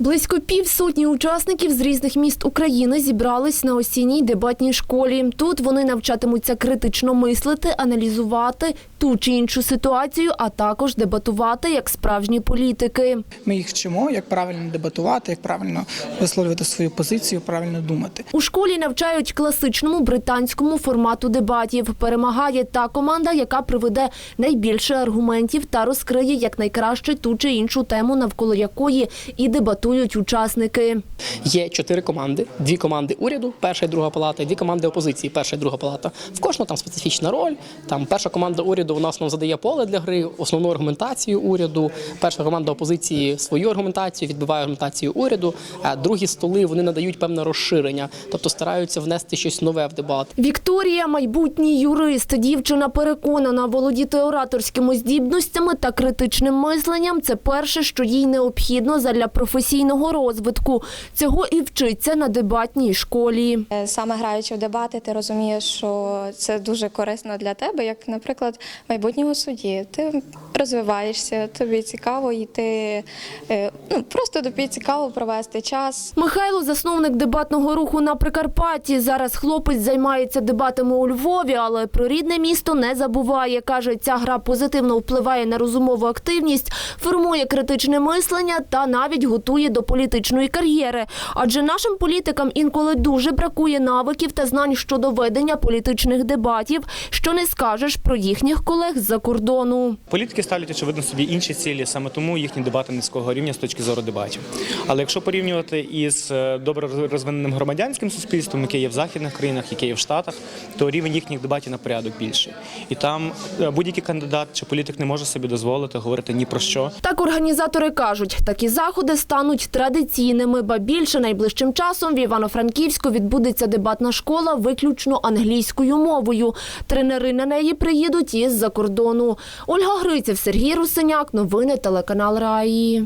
Близько півсотні учасників з різних міст України зібрались на осінній дебатній школі. Тут вони навчатимуться критично мислити, аналізувати ту чи іншу ситуацію, а також дебатувати як справжні політики. Ми їх вчимо, як правильно дебатувати, як правильно висловлювати свою позицію, правильно думати. У школі навчають класичному британському формату дебатів. Перемагає та команда, яка приведе найбільше аргументів та розкриє якнайкраще ту чи іншу тему, навколо якої і дебатують учасники. Є чотири команди: дві команди уряду, перша і друга палата, і дві команди опозиції, перша і друга палата. В кожного там специфічна роль. Там перша команда уряду у нас нам задає поле для гри, основну аргументацію уряду. Перша команда опозиції свою аргументацію відбиває аргументацію уряду. А другі столи вони надають певне розширення, тобто стараються внести щось нове в дебат. Вікторія, майбутній юрист. Дівчина переконана, володіти ораторськими здібностями та критичним мисленням це перше, що їй необхідно задля професійного розвитку. Цього і вчиться на дебатній школі. Е, Саме граючи в дебати, ти розумієш, що це дуже корисно для тебе, як, наприклад, майбутнього судді. Ти розвиваєшся, тобі цікаво йти, е, ну просто тобі цікаво провести час. Михайло, засновник дебатного руху на Прикарпатті. Зараз хлопець займається дебатами у Львові, але про рідне місто не забуває. Каже, ця гра позитивно впливає на розумову активність, формує критичне мислення та навіть готує до політичної кар'єри. Адже нашим політикам інколи дуже бракує навиків та знань щодо ведення політичних дебатів, що не скажеш про їхніх колег з-за кордону. Політики ставлять очевидно собі інші цілі, саме тому їхні дебати низького рівня з точки зору дебатів. Але якщо порівнювати із е, добре розвиненим громадянським суспільством, яке є в західних країнах, яке є в Штатах, то рівень їхніх дебатів на порядок більший. І там е, будь-який кандидат чи політик не може собі дозволити говорити ні про що. Так організатори кажуть, такі заходи стануть традиційними, ба більше найближчим часом в Івано-Франківську відбудеться дебатна школа виключно англійською мовою. Тренери на неї приїдуть із-за кордону. Ольга Гриців, Сергій Русиняк. Новини телеканал Раї.